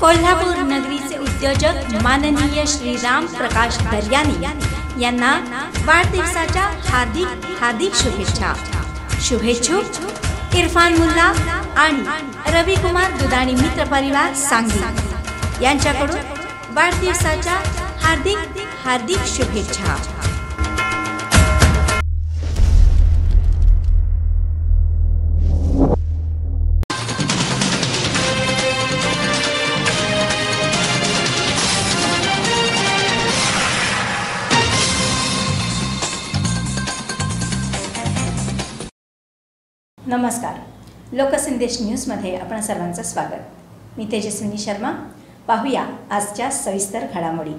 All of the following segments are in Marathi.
कोल्हापूर नगरीचे उद्योजक माननीय श्रीराम प्रकाश दर्यानी यांना वाढदिवसाच्या हार्दिक हार्दिक शुभेच्छा. शुभेच्छुक इरफान मुल्ला आणि रविकुमार दुदाणी मित्र परिवार सांगली. यांच्याकडून वाढदिवसाच्या हार्दिक हार्दिक शुभेच्छा. नमस्कार. लोकसंदेश न्यूजमध्ये आपण सर्वांचं स्वागत. मी तेजस्विनी शर्मा. पाहूया आजच्या सविस्तर घडामोडी.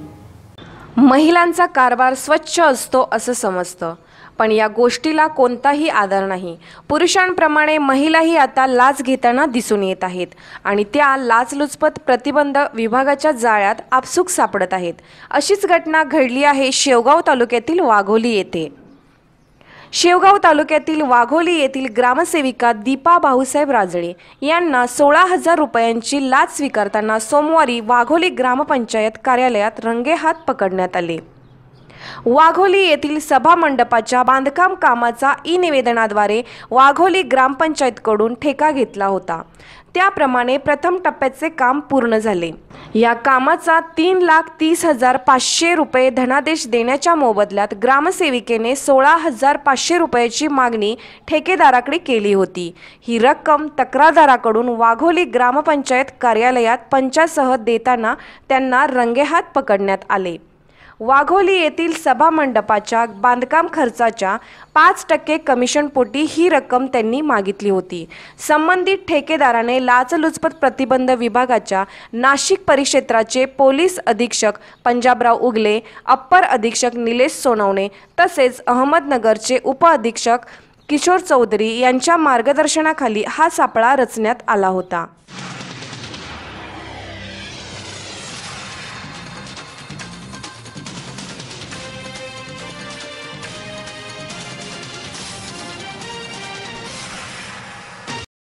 महिलांचा कारभार स्वच्छ असतो असं समजतं. पण या गोष्टीला कोणताही आधार नाही. पुरुषांप्रमाणे महिलाही आता लाच घेताना दिसून येत आहेत. आणि त्या लाचलुचपत प्रतिबंध विभागाच्या जाळ्यात आपसूक सापडत आहेत. अशीच घटना घडली आहे शेवगाव तालुक्यातील वाघोली येथे. शेवगाव तालुक्यातील वाघोली येथील ग्रामसेविका दीपा भाऊसाहेब राजळे यांना सोळा हजार रुपयांची लाच स्वीकारताना सोमवारी वाघोली ग्रामपंचायत कार्यालयात रंगेहात पकडण्यात आले. वाघोली येथील सभा मंडपाच्या बांधकाम कामाचा ई निवेदनाद्वारे वाघोली ग्रामपंचायतकडून ठेका घेतला होता. त्याप्रमाणे प्रथम टप्प्याचे काम पूर्ण झाले. या कामाचा तीन लाख तीस हजार पाचशे रुपये धनादेश देण्याच्या मोबदल्यात ग्रामसेविकेने सोळा हजार पाचशे रुपयाची मागणी ठेकेदाराकडे केली होती. ही रक्कम तक्रारदाराकडून वाघोली ग्रामपंचायत कार्यालयात पंचासह देताना त्यांना रंगेहात पकडण्यात आले. वाघोली येथील सभामंडपाच्या बांधकाम खर्चाच्या पाच टक्के कमिशनपोटी ही रक्कम त्यांनी मागितली होती. संबंधित ठेकेदाराने लाचलुचपत प्रतिबंध विभागाच्या नाशिक परिक्षेत्राचे पोलीस अधीक्षक पंजाबराव उगले अप्पर अधीक्षक निलेश सोनवणे तसेच अहमदनगरचे उपअधीक्षक किशोर चौधरी यांच्या मार्गदर्शनाखाली हा सापळा रचण्यात आला होता.